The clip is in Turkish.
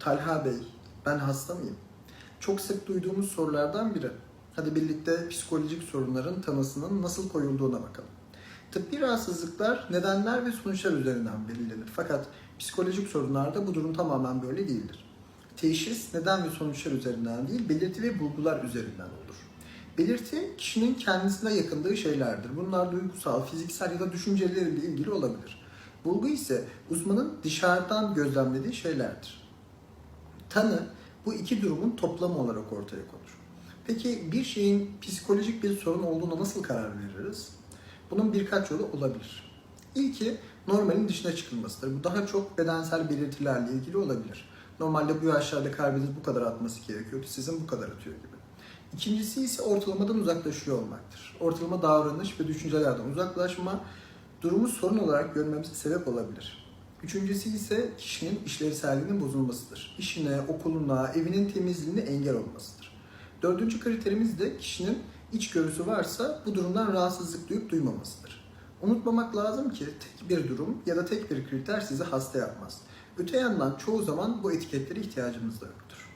Talha Bey, ben hasta mıyım? Çok sık duyduğumuz sorulardan biri. Hadi birlikte psikolojik sorunların tanısının nasıl koyulduğuna bakalım. Tıbbi rahatsızlıklar nedenler ve sonuçlar üzerinden belirlenir. Fakat psikolojik sorunlarda bu durum tamamen böyle değildir. Teşhis neden ve sonuçlar üzerinden değil, belirti ve bulgular üzerinden olur. Belirti kişinin kendisine yakındığı şeylerdir. Bunlar duygusal, fiziksel ya da düşünceleriyle ilgili olabilir. Bulgu ise uzmanın dışarıdan gözlemlediği şeylerdir. Tanı bu iki durumun toplamı olarak ortaya konur. Peki bir şeyin psikolojik bir sorun olduğuna nasıl karar veririz? Bunun birkaç yolu olabilir. İlki normalin dışına çıkılmasıdır. Bu daha çok bedensel belirtilerle ilgili olabilir. Normalde bu yaşlarda kalbiniz bu kadar atması gerekiyordu, sizin bu kadar atıyor gibi. İkincisi ise ortalamadan uzaklaşıyor olmaktır. Ortalama davranış ve düşüncelerden uzaklaşma durumu sorun olarak görmemize sebep olabilir. Üçüncüsü ise kişinin işlevselliğinin bozulmasıdır. İşine, okuluna, evinin temizliğine engel olmasıdır. Dördüncü kriterimiz de kişinin içgörüsü varsa bu durumdan rahatsızlık duyup duymamasıdır. Unutmamak lazım ki tek bir durum ya da tek bir kriter sizi hasta yapmaz. Öte yandan çoğu zaman bu etiketlere ihtiyacımız da yoktur.